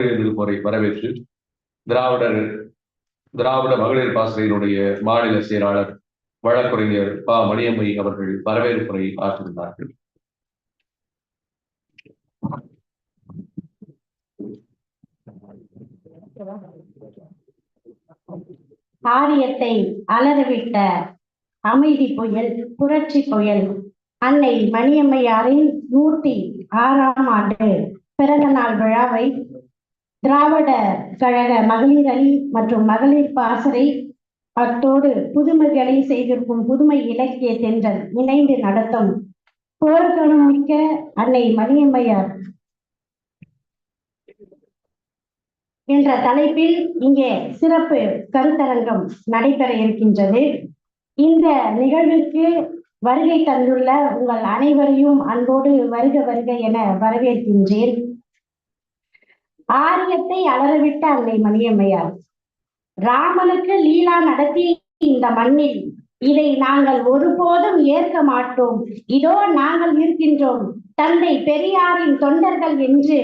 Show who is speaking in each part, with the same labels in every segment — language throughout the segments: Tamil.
Speaker 1: முறை வரவேற்று திராவிடர் திராவிட மகளிர் பாசறையினுடைய மாநில செயலாளர் வழக்குரைஞர் பா. மணியம்மை அவர்கள் வரவேற்புரை ஆற்றிருந்தார்கள்
Speaker 2: ஆரியத்தை அலறவிட்ட அமைதி புயல் புரட்சி புயல். அன்னை மணியம்மையாரின் நூற்றி ஆறாம் ஆண்டு பிறந்த நாள் விழாவை திராவிட கழக மகளிர் அணி மற்றும் மகளிர் பாசறை அத்தோடு புதுமைகளை செய்திருக்கும் புதுமை இலக்கிய தென்றல் இணைந்து நடத்தும் போர்க்களம் மிக்க அன்னை மணியம்மையார் என்ற தலைப்பில் இங்கே சிறப்பு கருத்தரங்கம் நடைபெற இருக்கின்றது. இந்த நிகழ்விற்கு வருகை தந்துள்ள உங்கள் அனைவரையும் அன்போடு வருக வருக என வரவேற்கின்றேன். ஆரியத்தை அலறவிட்ட அன்னை மணியம்மையார். ராமனுக்கு லீலா நடத்தி இந்த மண்ணில் இதை நாங்கள் ஒருபோதும் ஏற்க மாட்டோம். இதோ நாங்கள் இருக்கின்றோம் தந்தை பெரியாரின் தொண்டர்கள் என்று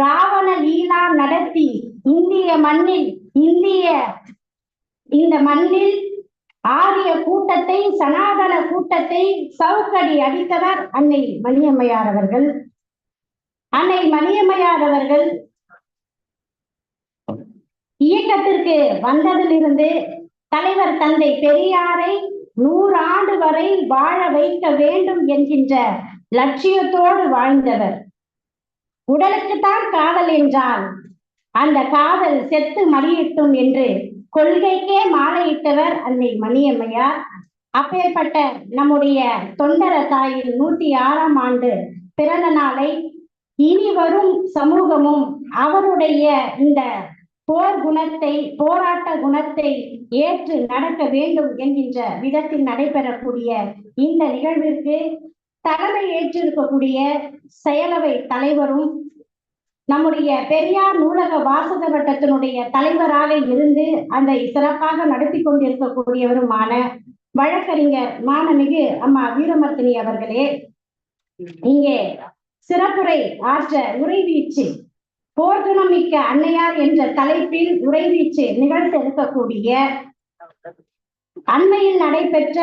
Speaker 2: ராவண லீலா நடத்தி இந்திய மண்ணில் இந்திய இந்த மண்ணில் ஆரிய கூட்டத்தை சனாதன கூட்டத்தை சவுக்கடி அடித்தவர் அன்னை மணியம்மையார் அவர்கள். அன்னை மணியம்மையார் அவர்கள் இயக்கத்திற்கு வந்ததிலிருந்து தலைவர் தந்தை பெரியாரை நூறு ஆண்டு வரை வாழ வைக்க வேண்டும் என்கின்ற லட்சியத்தோடு வாழ்ந்தவர். உடலுக்குத்தான் காதல் என்றால் அந்த காதல் செத்து மடியிட்டும் என்று கொள்கைக்கே மாலையிட்டவர் அன்னை மணியம்மையார். அப்பேற்பட்ட நம்முடைய தொண்டர தாயின் நூத்தி ஆறாம் ஆண்டு பிறந்த நாளை இனி வரும் சமூகமும் அவருடைய இந்த போர் குணத்தை போராட்ட குணத்தை ஏற்று நடக்க வேண்டும் என்கின்ற விதத்தில் நடைபெறக்கூடிய இந்த நிகழ்விற்கு தலைமை ஏற்றிருக்கக்கூடிய செயலவை தலைவரும் நம்முடைய பெரியார் நூலக வாசக வட்டத்தினுடைய தலைவராக இருந்து அதை சிறப்பாக நடத்தி கொண்டிருக்கக்கூடியவருமான வழக்கறிஞர் மானமிகு அம்மா வீரமர்த்தினி அவர்களே இங்கே சிறப்புரை ஆற்ற உரைவீச்சு போர்க்குணமிக்க அன்னையார் என்ற தலைப்பில் உரைவீச்சு நிகழ்த்த இருக்கக்கூடிய அண்மையில் நடைபெற்ற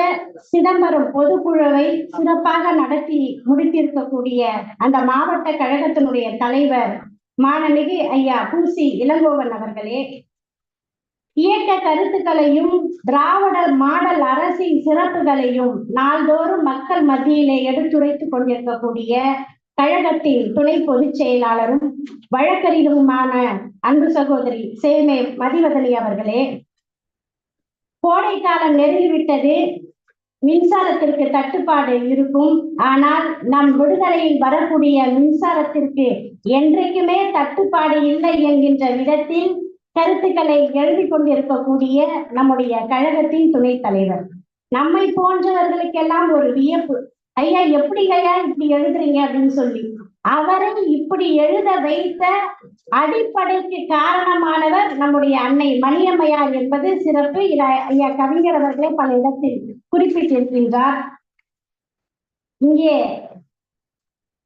Speaker 2: சிதம்பரம் பொதுக்குழுவை சிறப்பாக நடத்தி முடித்திருக்கக்கூடிய அந்த மாவட்ட கழகத்தினுடைய தலைவர் மாணமிகு ஐயா பூசி இளங்கோவன் அவர்களே இயக்க கருத்துக்களையும் திராவிட மாடல் அரசின் சிறப்புகளையும் நாள்தோறும் மக்கள் மத்தியிலே எடுத்துரைத்துக் கொண்டிருக்கக்கூடிய கழகத்தின் துணை பொதுச் செயலாளரும் வழக்கறிஞருமான அன்பு சகோதரி சேமே மதிவதனி அவர்களே கோடை காலம் நெருங்கிவிட்டது. மின்சாரத்திற்கு தட்டுப்பாடு இருக்கும். ஆனால் நம் விடுதலையில் வரக்கூடிய மின்சாரத்திற்கு என்றைக்குமே தட்டுப்பாடு இல்லை என்கின்ற விதத்தில் கருத்துக்களை எழுதி கொண்டிருக்கக்கூடிய நம்முடைய கழகத்தின் துணைத் தலைவர். நம்மை போன்றவர்களுக்கெல்லாம் ஒரு வியப்பு ஐயா எப்படி ஐயா இப்படி எழுதுறீங்க அப்படின்னு சொல்லி. அவரை இப்படி எழுத வைத்த அடிப்படைக்கு காரணமானவர் நம்முடைய அன்னை மணியம்மையார் என்பது சிறப்பு. இதை ஐயா கவிஞர் அவர்களே பல இடத்தில் குறிப்பிட்டிருக்கின்றார். இங்கே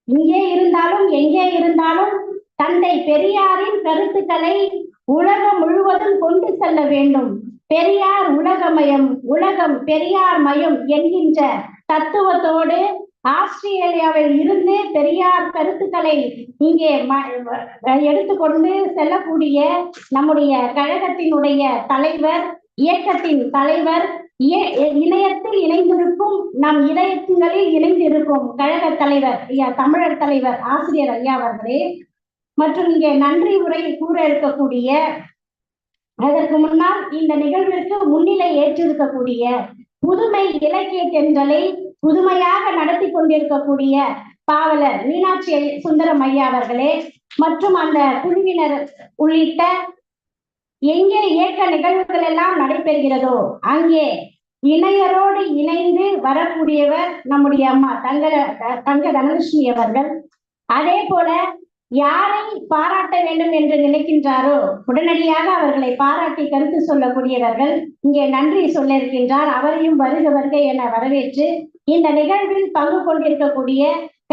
Speaker 2: இங்கே இருந்தாலும் எங்கே இருந்தாலும் தந்தை பெரியாரின் கருத்துக்களை உலகம் முழுவதும் கொண்டு செல்ல வேண்டும். பெரியார் உலகமயம் உலகம் பெரியார் மயம் என்கின்ற தத்துவத்தோடு ஆஸ்திரேலியாவில் இருந்து பெரியார் கருத்துக்களை இங்கே எடுத்துக்கொண்டு செல்லக்கூடிய நம்முடைய கழகத்தினுடைய தலைவர் இயக்கத்தின் தலைவர் இணையத்தில் இணைந்திருக்கும் நம் இதயங்களில் இணைந்திருக்கும் கழக தலைவர் தமிழர் தலைவர் ஆசிரியர் ஐயா அவர்களே மற்றும் இங்கே நன்றி உரை கூற இருக்கக்கூடிய அதற்கு முன்னால் இந்த நிகழ்விற்கு முன்னிலை ஏற்றிருக்கக்கூடிய புதுமை இலக்கிய தென்றலை புதுமையாக நடத்தி கொண்டிருக்கக்கூடிய பாவலர் மீனாட்சி சுந்தரம் ஐயா அவர்களே மற்றும் அந்த குழுவினர் உள்ளிட்ட எங்கே இயக்க நிகழ்வுகள் எல்லாம் நடைபெறுகிறதோ அங்கே இணையரோடு இணைந்து வரக்கூடியவர் நம்முடைய அம்மா தங்க தங்க தனலட்சுமி அவர்கள். அதே போல யாரை பாராட்ட வேண்டும் என்று நினைக்கின்றாரோ? உடனடியாக அவர்களை பாராட்டி கருத்து சொல்லக்கூடியவர்கள் இங்கே நன்றி சொல்ல இருக்கின்றார் அவரையும் வருக வருக என வரவேற்று இந்த நிகழ்வில் பங்கு கொண்டிருக்கக்கூடிய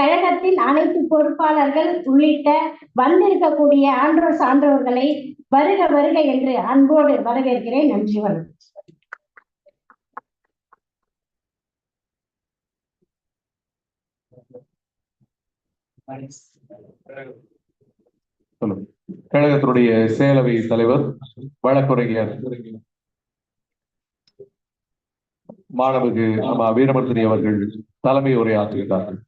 Speaker 2: கழகத்தின் அனைத்து பொறுப்பாளர்கள் உள்ளிட்ட வந்திருக்கக்கூடிய ஆன்றோர் சான்றோர்களை வருக வருக என்று அன்போடு வரவேற்கிறேன். நன்றி வணக்கம்.
Speaker 1: சொல்லுங்க. கழகத்தினுடைய செயலவை தலைவர் வழக்குரைஞர் மாணவிகு அம்மா வீரமர்த்தினி அவர்கள் தலைமை உரையாற்றுகிறார்கள்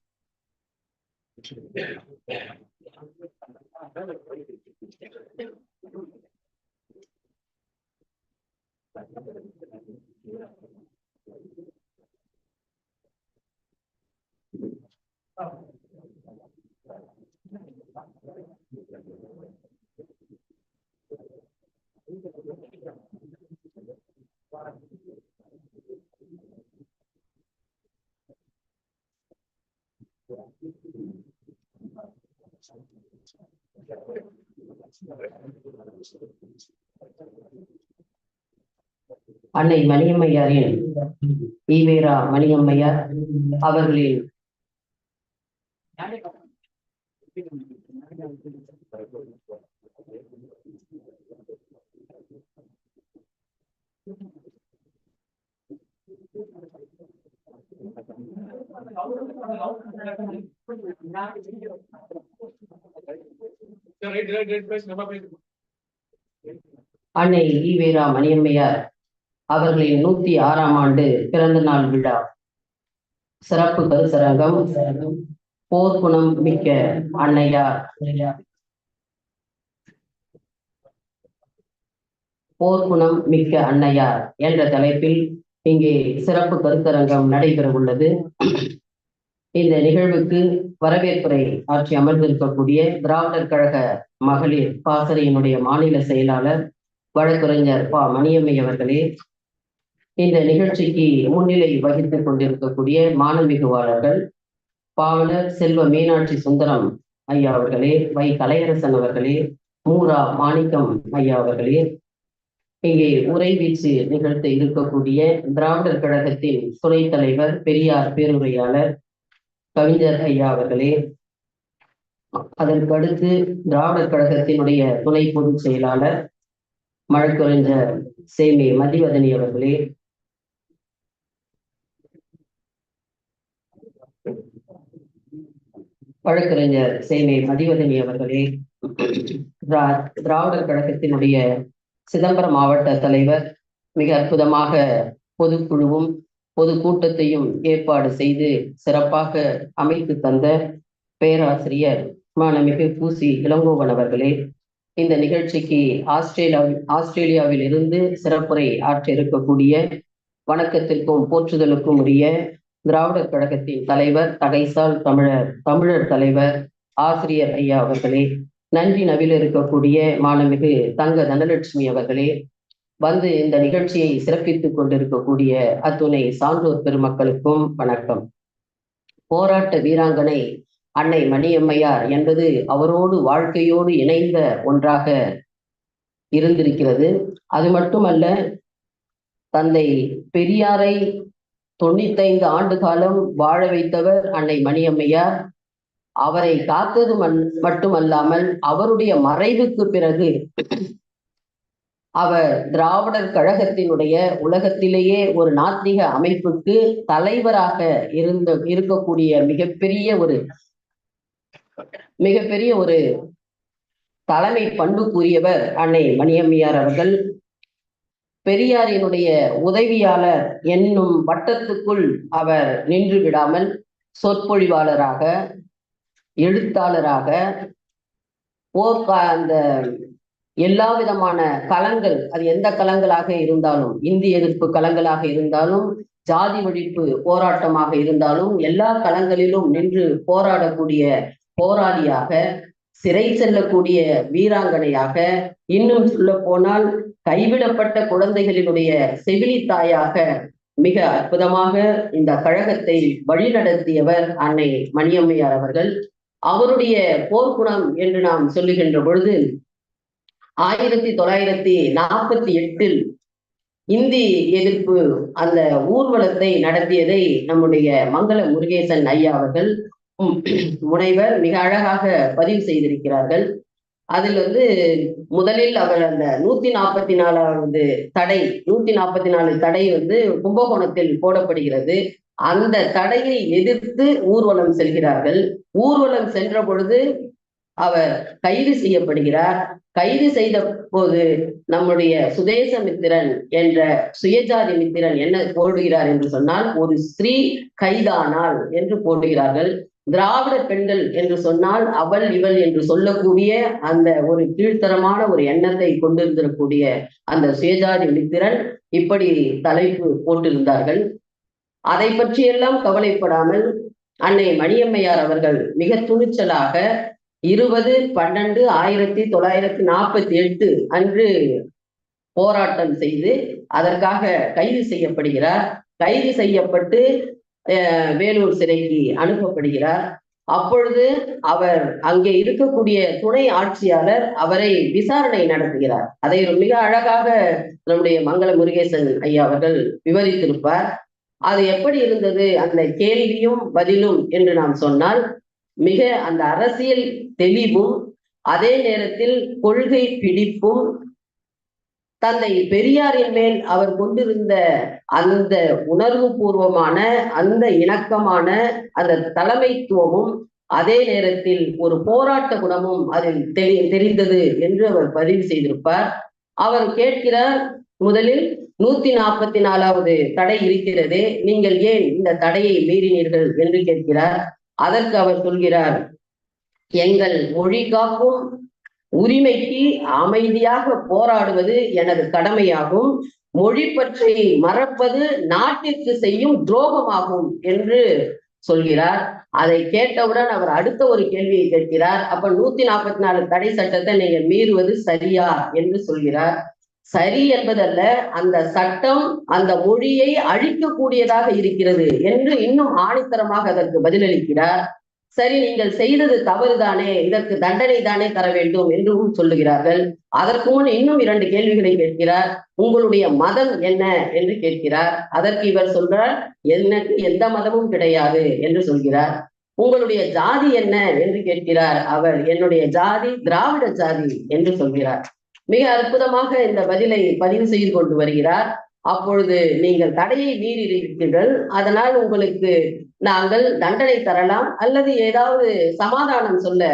Speaker 3: அன்னை மணியம்மையாரின் ஈவேரா மணியம்மையார் அவர்களின் அன்னை ஈவேரா மணியம்மையார் அவர்களின் நூத்தி ஆறாம் ஆண்டு பிறந்த நாள் விழா. சிறப்பு கருத்தரங்கம் போர்க்குணம் மிக்க அன்னையார். போர்க்குணம் மிக்க அன்னையார் என்ற தலைப்பில் இங்கே சிறப்பு கருத்தரங்கம் நடைபெற உள்ளது இந்த நிகழ்வுக்கு வரவேற்புரை ஆற்றி அமர்ந்திருக்கக்கூடிய திராவிடர் கழக மகளிர் பாசறையினுடைய மாநில செயலாளர் வழக்குரைஞர் பா. மணியம்மை அவர்களே இந்த நிகழ்ச்சிக்கு முன்னிலை வகித்துக் கொண்டிருக்கக்கூடிய மாணவிகுவாளர்கள் பாவலர் செல்வ மீனாட்சி சுந்தரம் ஐயா அவர்களே வை. கலையரசன் அவர்களே மூரா மாணிக்கம் ஐயா அவர்களே இங்கே உரை வீச்சு நிகழ்த்த இருக்கக்கூடிய திராவிடர் கழகத்தின் துணைத் தலைவர் பெரியார் பேருரையாளர் கவிஞர் ஐயா அவர்களே. அதற்கு அடுத்து திராவிடர் கழகத்தினுடைய துணை பொதுச் செயலாளர் வழக்குரைஞர் சேமி மதிவதனி அவர்களே. வழக்கறிஞர் சேமை மதிவதனி அவர்களே. திரா- திராவிடர் கழகத்தினுடைய சிதம்பரம் மாவட்ட தலைவர் மிக அற்புதமாக பொதுக்குழுவும் பொது கூட்டத்தையும் ஏற்பாடு செய்து சிறப்பாக அமைத்து தந்த பேராசிரியர் மாணமிகு பூசி இளங்கோவன் அவர்களே இந்த நிகழ்ச்சிக்கு ஆஸ்திரேலியாவில் ஆஸ்திரேலியாவில் இருந்து சிறப்புரை ஆற்ற இருக்கக்கூடிய வணக்கத்திற்கும் போற்றுதலுக்கும் உரிய திராவிடர் கழகத்தின் தலைவர் தகைசால் தமிழர் தமிழர் தலைவர் ஆசிரியர் ஐயா அவர்களே நன்றி நவில் இருக்கக்கூடிய மாணமிகு தங்க தனலட்சுமி அவர்களே வந்து இந்த நிகழ்ச்சியை சிறப்பித்துக் கொண்டிருக்கக்கூடிய அத்துணை சான்றோர் பெருமக்களுக்கும் வணக்கம். போராட்ட வீராங்கனை அன்னை மணியம்மையார் என்பது அவரோடு வாழ்க்கையோடு இணைந்த ஒன்றாக இருந்திருக்கிறது. அது மட்டுமல்ல தந்தை பெரியாரை தொண்ணூத்தைந்து ஆண்டு காலம் வாழ வைத்தவர் அன்னை மணியம்மையார். அவரை காத்தது மட்டுமல்லாமல் அவருடைய மறைவுக்கு பிறகு அவர் திராவிடர் கழகத்தினுடைய உலகத்திலேயே ஒரு நாத்திக அமைப்புக்கு தலைவராக இருந்த இருக்கக்கூடிய மிகப்பெரிய ஒரு மிகப்பெரிய ஒரு தலைமை பண்புக்குரியவர் அன்னை மணியம்மையார் அவர்கள். பெரியாரினுடைய உதவியாளர் என்னும் வட்டத்துக்குள் அவர் நின்று விடாமல் சொற்பொழிவாளராக எழுத்தாளராக போர்க்கா அந்த எல்லா விதமான களங்கள் அது எந்த களங்களாக இருந்தாலும் இந்திய எதிர்ப்பு களங்களாக இருந்தாலும் ஜாதி ஒழிப்பு போராட்டமாக இருந்தாலும் எல்லா களங்களிலும் நின்று போராடக்கூடிய போராளியாக சிறை செல்லக்கூடிய வீராங்கனையாக இன்னும் சொல்ல போனால் கைவிடப்பட்ட குழந்தைகளினுடைய செவிலித்தாயாக மிக அற்புதமாக இந்த கழகத்தை வழிநடத்தியவர் அன்னை மணியம்மையார் அவர்கள். அவருடைய போர்க்குணம் என்று நாம் சொல்லுகின்ற பொழுது ஆயிரத்தி தொள்ளாயிரத்தி நாற்பத்தி எட்டில் இந்தி எதிர்ப்பு அந்த ஊர்வலத்தை நடத்தியதை நம்முடைய மங்கள முருகேசன் ஐயா அவர்கள் உம், முனைவர் மிக அழகாக பதிவு செய்திருக்கிறார்கள். அதில் வந்து முதலில் அவர் அந்த நூத்தி நாற்பத்தி நாலாவது தடை நூத்தி நாற்பத்தி நாலு தடை வந்து கும்பகோணத்தில் போடப்படுகிறது. அந்த தடையை எதிர்த்து ஊர்வலம் செல்கிறார்கள். ஊர்வலம் சென்ற பொழுது அவர் கைது செய்யப்படுகிறார். கைது செய்த போது நம்முடைய சுதேசமித்திரன் என்ற சுயஜாதி மித்திரன் என்ன போடுகிறார் என்று சொன்னால் ஒரு ஸ்திரீ கைதானால் என்று போடுகிறார்கள். திராவிட பெண்கள் என்று சொன்னால் அவள் இவள் என்று சொல்லக்கூடிய அந்த ஒரு கீழ்த்தரமான ஒரு எண்ணத்தை கொண்டிருந்திருக்கக்கூடிய அந்த சுயஜாதி மித்திரன் இப்படி தலைப்பு போட்டிருந்தார்கள். அதை பற்றியெல்லாம் கவலைப்படாமல் அன்னை மணியம்மையார் அவர்கள் மிக துணிச்சலாக இருபது பன்னெண்டு ஆயிரத்தி தொள்ளாயிரத்தி நாற்பத்தி எட்டு அன்று போராட்டம் செய்து அதற்காக கைது செய்யப்படுகிறார். கைது செய்யப்பட்டு வேலூர் சிறைக்கு அனுப்பப்படுகிறார். அப்பொழுது அவர் அங்கே இருக்கக்கூடிய துணை ஆட்சியாளர் அவரை விசாரணை நடத்துகிறார். அதை மிக அழகாக நம்முடைய மங்கள முருகேசன் ஐயா அவர்கள் விவரித்திருப்பார். அது எப்படி இருந்தது? அந்த கேள்வியும் பதிலும் என்று நாம் சொன்னால் மிக அந்த அரசியல் தெளிவும் அதே நேரத்தில் கொள்கை பிடிப்பும் தந்தை பெரியாரின் மேல் அவர் கொண்டிருந்த அந்த உணர்வு பூர்வமான அந்த இணக்கமான அந்த தலைமைத்துவமும் அதே நேரத்தில் ஒரு போராட்ட குணமும் அதில் தெரி தெரிந்தது என்று அவர் பதிவு செய்திருப்பார். அவர் கேட்கிறார் முதலில் நூத்தி நாற்பத்தி நாலாவது தடை இருக்கிறது. நீங்கள் ஏன் இந்த தடையை மீறினீர்கள் என்று கேட்கிறார். அதற்கு அவர் சொல்கிறார் எங்கள் மொழி காக்கும் உரிமைக்கு அமைதியாக போராடுவது எனது கடமையாகும். மொழி பற்றி மறப்பது நாட்டிற்கு செய்யும் துரோகமாகும் என்று சொல்கிறார். அதை கேட்டவுடன் அவர் அடுத்த ஒரு கேள்வியை கேட்கிறார். அப்ப நூத்தி நாற்பத்தி நாலு தடை சட்டத்தை நீங்கள் மீறுவது சரியா என்று சொல்கிறார். சரி என்பதல்ல அந்த சட்டம் அந்த மொழியை அழிக்கக்கூடியதாக இருக்கிறது என்று இன்னும் ஆணித்தரமாக அதற்கு பதிலளிக்கிறார். சரி நீங்கள் செய்தது தவறுதானே இதற்கு தண்டனை தானே தர வேண்டும் என்றும் சொல்லுகிறார்கள். அதற்கு முன் இன்னும் இரண்டு கேள்விகளை கேட்கிறார். உங்களுடைய மதம் என்ன என்று கேட்கிறார். அதற்கு இவர் சொல்றார் எனக்கு எந்த மதமும் கிடையாது என்று சொல்கிறார். உங்களுடைய ஜாதி என்ன? என்று கேட்கிறார் அவர். என்னுடைய ஜாதி திராவிட ஜாதி என்று சொல்கிறார். மிக அற்புதமாக இந்த பதிலை பதிவு செய்து கொண்டு வருகிறார். அப்பொழுது நீங்கள் தடையை மீறி இருக்கிறீர்கள் அதனால் உங்களுக்கு நாங்கள் தண்டனை தரலாம் அல்லது ஏதாவது சமாதானம் சொல்ல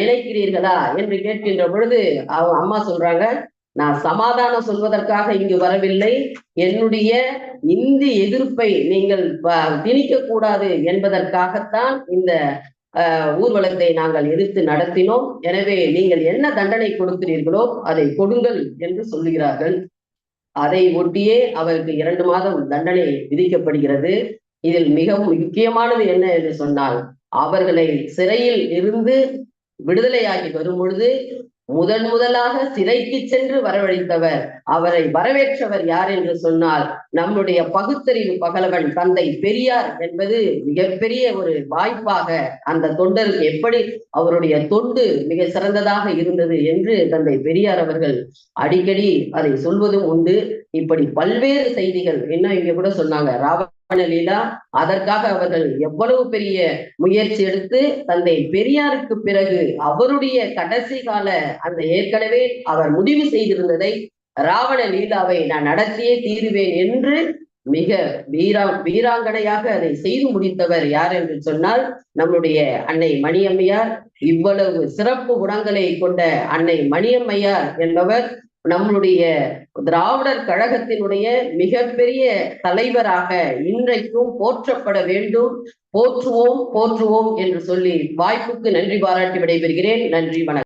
Speaker 3: நினைக்கிறீர்களா என்று கேட்கின்ற பொழுது அவங்க அம்மா சொல்றாங்க நான் சமாதானம் சொல்வதற்காக இங்கு வரவில்லை. என்னுடைய இந்தி எதிர்ப்பை நீங்கள் திணிக்க கூடாது என்பதற்காகத்தான் இந்த ஊர்வலத்தை நாங்கள் எதிர்த்து நடத்தினோம். எனவே நீங்கள் என்ன தண்டனை கொடுக்கிறீர்களோ அதை கொடுங்கள் என்று சொல்லுகிறார்கள். அதை ஒட்டியே அவருக்கு இரண்டு மாதம் தண்டனை விதிக்கப்படுகிறது. இதில் மிகவும் முக்கியமானது என்ன என்று சொன்னால் அவர்களை சிறையில் இருந்து விடுதலையாகி வரும் பொழுது முதன் முதலாக சிறைக்கு சென்று வரவழைத்தவர். அவரை வரவேற்றவர் யார் என்று சொன்னால் நம்முடைய பகுத்தறிவு பகலவன் தந்தை பெரியார் என்பது மிகப்பெரிய ஒரு வாய்ப்பாக அந்த தொண்டருக்கு எப்படி அவருடைய தொண்டு மிக சிறந்ததாக இருந்தது என்று தந்தை பெரியார் அவர்கள் அடிக்கடி அதை சொல்வதும் உண்டு. இப்படி பல்வேறு செய்திகள் என்ன இங்க கூட சொன்னாங்க ராவண லீலா அதற்காக அவர்கள் எவ்வளவு பெரிய முயற்சி எடுத்து தந்தை பெரியாருக்கு பிறகு அவருடைய கடைசி கால அந்த ஏற்கனவே அவர் முடிவு செய்திருந்ததை ராவண லீலாவை நான் நடத்தியே தீருவேன் என்று மிக வீரா வீராங்கனையாக அதை செய்து முடித்தவர் யார் என்று சொன்னால் நம்முடைய அன்னை மணியம்மையார். இவ்வளவு சிறப்பு குணங்களை கொண்ட அன்னை மணியம்மையார் என்பவர் நம்மளுடைய திராவிடர் கழகத்தினுடைய மிகப்பெரிய தலைவராக இன்றைக்கும் போற்றப்பட வேண்டும். போற்றுவோம் போற்றுவோம் என்று சொல்லி வாய்ப்புக்கு நன்றி பாராட்டி விடைபெறுகிறேன். நன்றி வணக்கம்.